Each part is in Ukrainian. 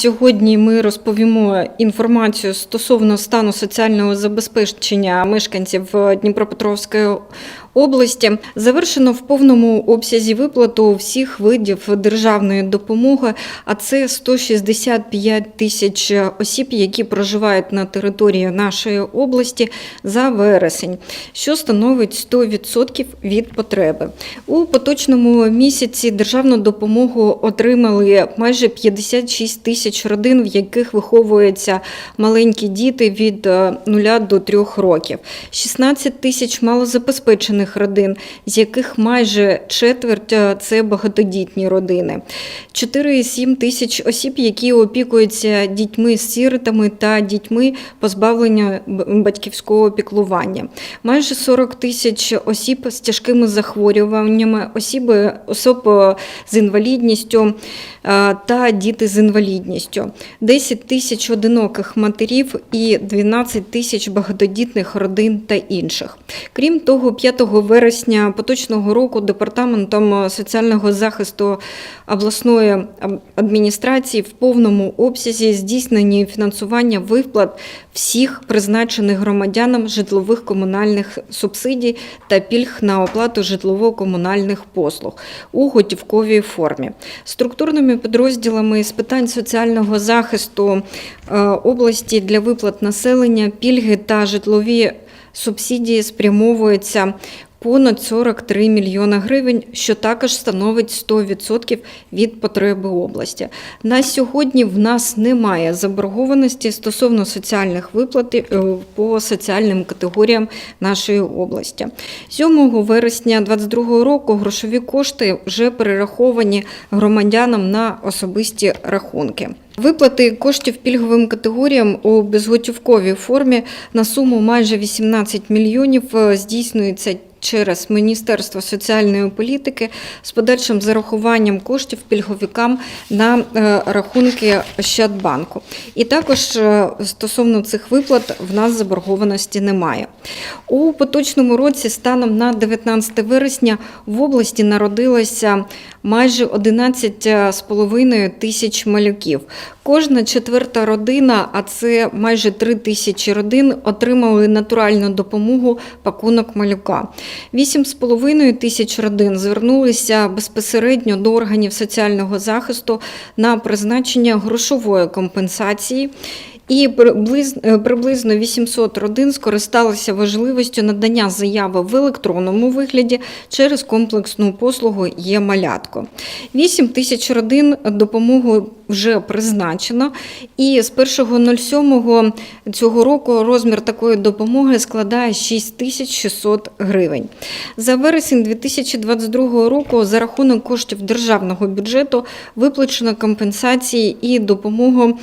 Сьогодні ми розповімо інформацію стосовно стану соціального забезпечення мешканців Дніпропетровської області. Завершено в повному обсязі виплату всіх видів державної допомоги, а це 165 тисяч осіб, які проживають на території нашої області за вересень, що становить 100% від потреби. У поточному місяці державну допомогу отримали майже 56 тисяч родин, в яких виховуються маленькі діти від 0 до 3 років, 16 тисяч малозабезпечених родин, з яких майже четверть е, це багатодітні родини, 4,7 тисяч осіб, які опікуються дітьми з сіротами та дітьми позбавлення батьківського піклування, майже 40 тисяч осіб з тяжкими захворюваннями, осіб, особ е, з інвалідністю е, та діти з інвалідністю, 10 тисяч одиноких матерів і 12 тисяч багатодітних родин та інших. Крім того, 5 вересня поточного року департаментом соціального захисту обласної адміністрації в повному обсязі здійснені фінансування виплат всіх призначених громадянам житлових комунальних субсидій та пільг на оплату житлово-комунальних послуг у готівковій формі. Структурними підрозділами з питань соціального захисту е, області для виплат населення пільги та житлові субсидії спрямовуються понад 43 мільйона гривень, що також становить 100% від потреби області. На сьогодні в нас немає заборгованості стосовно соціальних виплат е, по соціальним категоріям нашої області. 7 вересня 2022 року грошові кошти вже перераховані громадянам на особисті рахунки. Виплати коштів пільговим категоріям у безготівковій формі на суму майже 18 мільйонів е, здійснюється через Міністерство соціальної політики з подальшим зарахуванням коштів пільговикам на е, рахунки Ощадбанку. І також е, стосовно цих виплат в нас заборгованості немає. У поточному році станом на 19 вересня в області народилося майже 11,5 тисяч малюків. Кожна четверта родина, а це майже 3 тисячі родин, отримали натуральну допомогу пакунок малюка. 8,5 тисяч родин звернулися безпосередньо до органів соціального захисту на призначення грошової компенсації. І приблизно, е, приблизно 800 родин скористалися важливістю надання заяви в електронному вигляді через комплексну послугу є малятко. 8 тисяч родин допомогу вже призначено, і з 1.07 цього року розмір такої допомоги складає 6600 гривень. За вересень 2022 року за рахунок коштів державного бюджету виплачено компенсації і допомогу.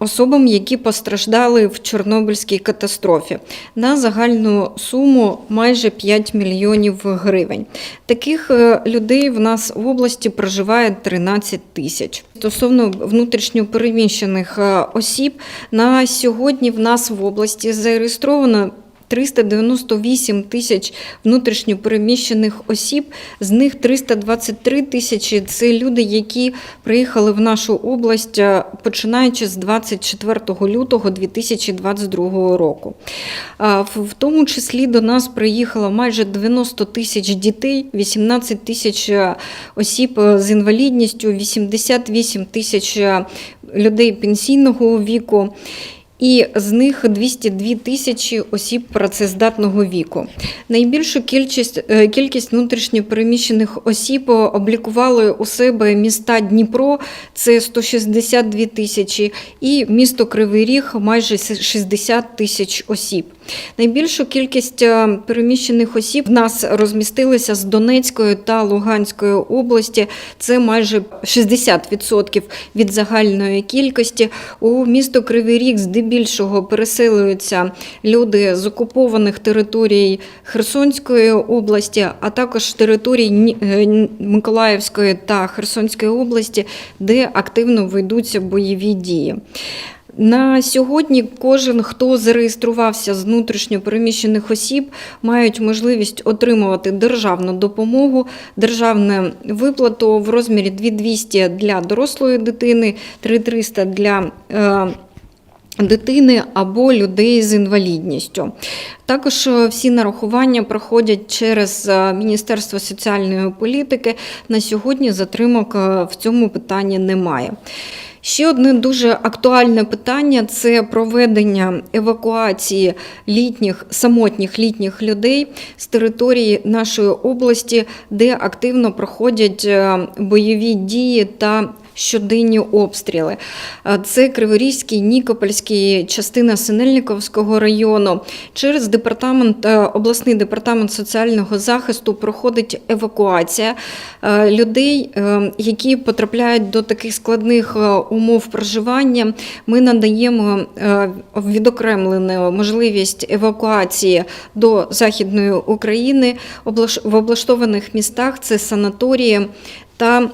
Особам, які постраждали в Чорнобильській катастрофі, на загальну суму майже 5 мільйонів гривень. Таких е, людей в нас в області проживає 13 тисяч. Стосовно внутрішньопереміщених е, осіб, на сьогодні в нас в області зареєстровано 398 тисяч внутрішньопереміщених осіб, з них 323 тисячі це люди, які приїхали в нашу область е, починаючи з 24 лютого 2022 року. А, В тому числі до нас приїхало майже 90 тисяч дітей, 18 тисяч е, осіб е, з інвалідністю, 88 тисяч е, людей пенсійного віку і з них 202 тисячі осіб працездатного віку. Найбільшу кількість, е, кількість внутрішньопереміщених осіб облікували у себе міста Дніпро, це 162 тисячі, і місто Кривий Ріг майже 60 тисяч осіб. Найбільшу кількість е, переміщених осіб в нас розмістилися з Донецької та Луганської області. Це майже 60% від загальної кількості. У місто Кривий Ріг здебільшого переселюються люди з окупованих територій Херсонської області, а також територій е, Миколаївської та Херсонської області, де активно ведуться бойові дії. На сьогодні кожен, хто зареєструвався з внутрішньо переміщених осіб, мають можливість отримувати державну допомогу, державну виплату в розмірі 2200 для дорослої дитини, 3300 для е, дитини або людей з інвалідністю. Також е, всі нарахування проходять через е, Міністерство соціальної політики. На сьогодні затримок в цьому питанні немає. Ще одне дуже актуальне питання це проведення евакуації літніх самотніх літніх людей з території нашої області, де активно проходять е, бойові дії та щоденні обстріли. Е, Це Криворізький, Нікопольський, частина Синельниковського району. Через департамент, е, обласний департамент соціального захисту проходить евакуація е, людей, які потрапляють до таких складних умов проживання. Ми надаємо відокремлену можливість евакуації до Західної України в облаштованих містах. Це санаторії та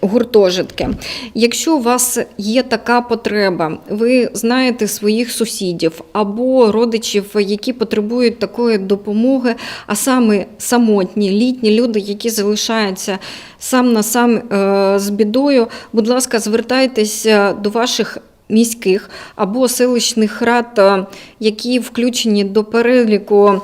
гуртожитки. Якщо у вас є така потреба, ви знаєте своїх сусідів або родичів, які потребують такої допомоги, а саме самотні літні люди, які залишаються сам на сам е, з бідою, будь ласка, звертайтеся до ваших. Міських або селищних рад, е, які включені до переліку е,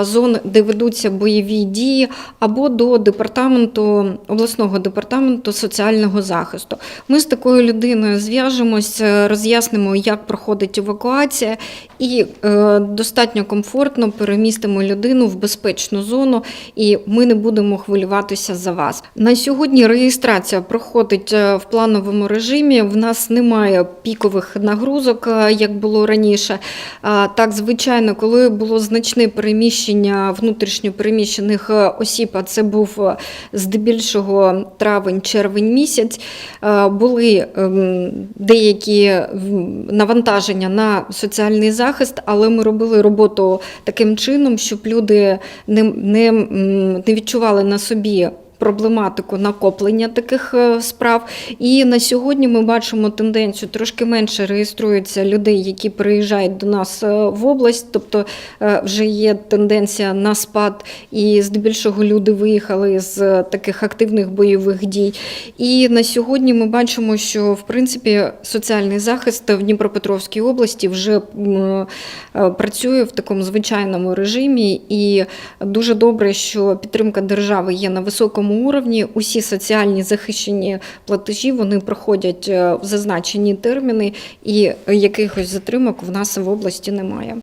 зон, де ведуться бойові дії, або до департаменту обласного департаменту соціального захисту. Ми з такою людиною зв'яжемось, е, роз'яснимо, як проходить евакуація, і е, достатньо комфортно перемістимо людину в безпечну зону, і ми не будемо хвилюватися за вас. На сьогодні реєстрація проходить е, в плановому режимі. В нас немає пікових нагрузок, е, як було раніше. Так, звичайно, коли було значне переміщення внутрішньо переміщених е, осіб, а це був е, здебільшого травень-червень місяць, е, були ем, деякі навантаження на соціальний захист, але ми робили роботу таким чином, щоб люди не, не, не відчували на собі. Проблематику накоплення таких е, справ, і на сьогодні ми бачимо тенденцію трошки менше реєструється людей, які приїжджають до нас е, в область, тобто е, вже є тенденція на спад, і здебільшого люди виїхали з таких активних бойових дій. І на сьогодні ми бачимо, що в принципі соціальний захист в Дніпропетровській області вже працює в такому звичайному режимі, і дуже добре, що підтримка держави є на високому уровні. Усі соціальні захищені платежі вони проходять е, в зазначені терміни, і якихось затримок в нас в області немає.